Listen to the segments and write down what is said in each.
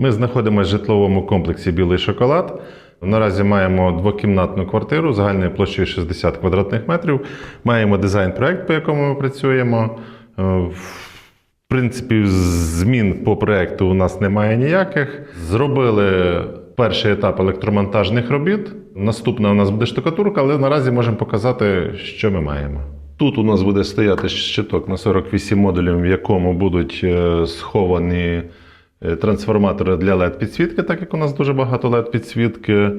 Ми знаходимося в житловому комплексі Білий шоколад. Наразі маємо двокімнатну квартиру загальною площею 60 квадратних метрів. Маємо дизайн-проект, по якому ми працюємо. Е, В принципі, змін по проекту у нас немає ніяких. Зробили перший етап електромонтажних робіт. Наступна у нас буде штукатурка, але наразі можемо показати, що ми маємо. Тут у нас буде стояти щиток на 48 модулів, в якому будуть е, сховані трансформатори для LED-підсвітки, так як у нас дуже багато LED-підсвітки.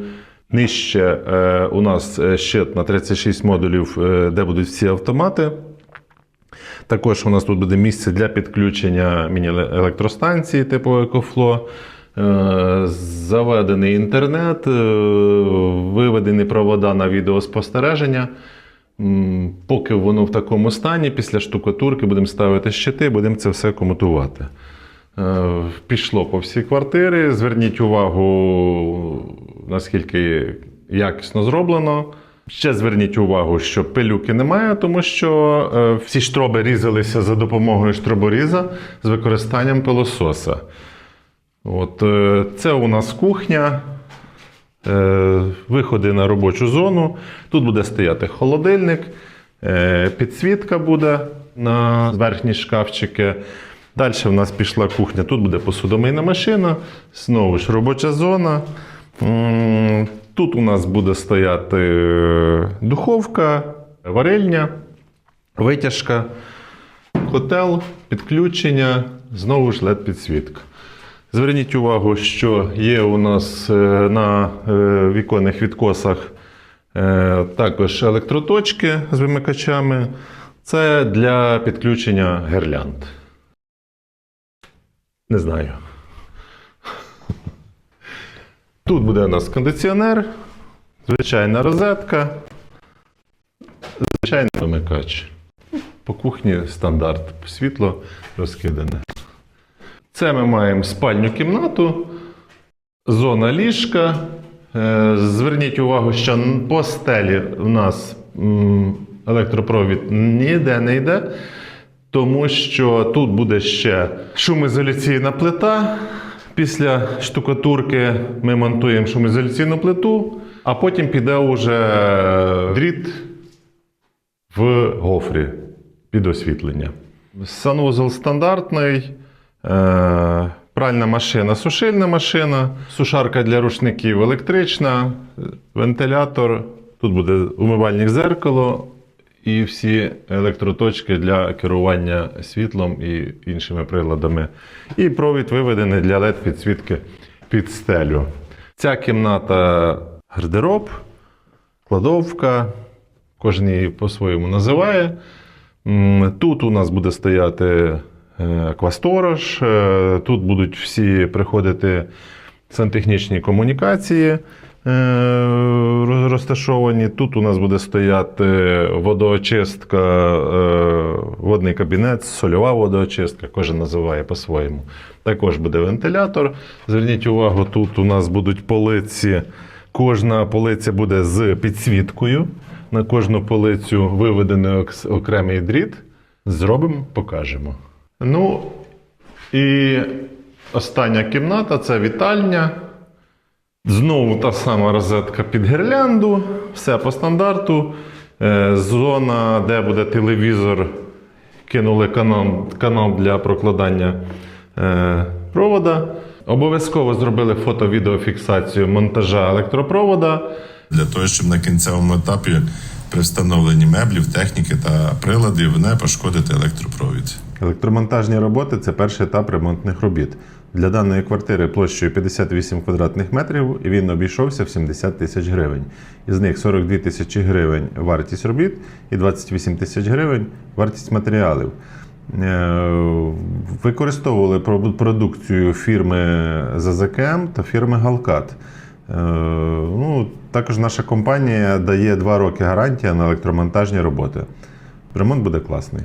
Нижче е, у нас е, щит на 36 модулів, е, де будуть всі автомати. Також у нас тут буде місце для підключення міні-електростанції типу EcoFlow. Е, Заведений інтернет, е, виведені провода на відеоспостереження. Поки воно в такому стані, після штукатурки будемо ставити щити, будемо це все комутувати. Е, Пішло по всій квартирі. Зверніть увагу, наскільки якісно зроблено. Ще зверніть увагу, що пилюки немає, тому що е, всі штроби різалися за допомогою штроборіза з використанням пилососа. От, е, це у нас кухня. Виходи на робочу зону. Тут буде стояти холодильник, підсвітка буде на верхні шкафчики. Далі в нас пішла кухня. Тут буде посудомийна машина, знову ж робоча зона. Тут у нас буде стояти е, духовка, варильня, витяжка, котел, підключення, знову ж LED-підсвітка. Зверніть увагу, що є у нас е, на е, віконних відкосах також електроточки з вимикачами. Це для підключення гірлянд. Не знаю. Тут буде у нас кондиціонер, звичайна розетка, звичайний вимикач. По кухні стандарт, світло розкидане. Це ми маємо спальню кімнату, зона ліжка. Е, Зверніть увагу, що по стелі в нас електропровід ніде не йде, тому що тут буде ще шумоізоляційна плита. Після штукатурки ми монтуємо шумоізоляційну плиту, а потім піде уже дріт в гофрі під освітлення. Санузел стандартний, е, пральна машина, сушильна машина, сушарка для рушників електрична, вентилятор. Тут буде умивальник зеркало і всі електроточки для керування світлом і іншими приладами. І провід виведений для LED підсвітки під стелю. Ця кімната гардероб, кладовка, кожен її по-своєму називає. Тут у нас буде стояти е, аквасторож, е, тут будуть всі приходити сантехнічні комунікації розташовані. Тут у нас буде стояти водоочистка, е, водний кабінет, сольова водоочистка, кожен називає по-своєму. Також буде вентилятор. Зверніть увагу, тут у нас будуть полиці. Кожна полиця буде з підсвіткою. На кожну полицю виведений окремий дріт. Зробимо, покажемо. Ну і остання кімната це вітальня. Знову та сама розетка під гірлянду, все по стандарту. Е, Зона, де буде телевізор, кинули канал, канал для прокладання е, провода. Обов'язково зробили фото-відеофіксацію монтажа електропровода. для того, щоб на кінцевому етапі при встановленні меблів, техніки та приладів не пошкодити електропровід. Електромонтажні роботи це перший етап ремонтних робіт. Для даної квартири площею 58 квадратних метрів він обійшовся в 70 тисяч гривень. Із них 42 тисячі гривень вартість робіт і 28 тисяч гривень вартість матеріалів. Е, Використовували продукцію фірми ЗЗКМ та фірми Галкат. Е, Ну, також наша компанія дає 2 роки гарантія на електромонтажні роботи. Ремонт буде класний.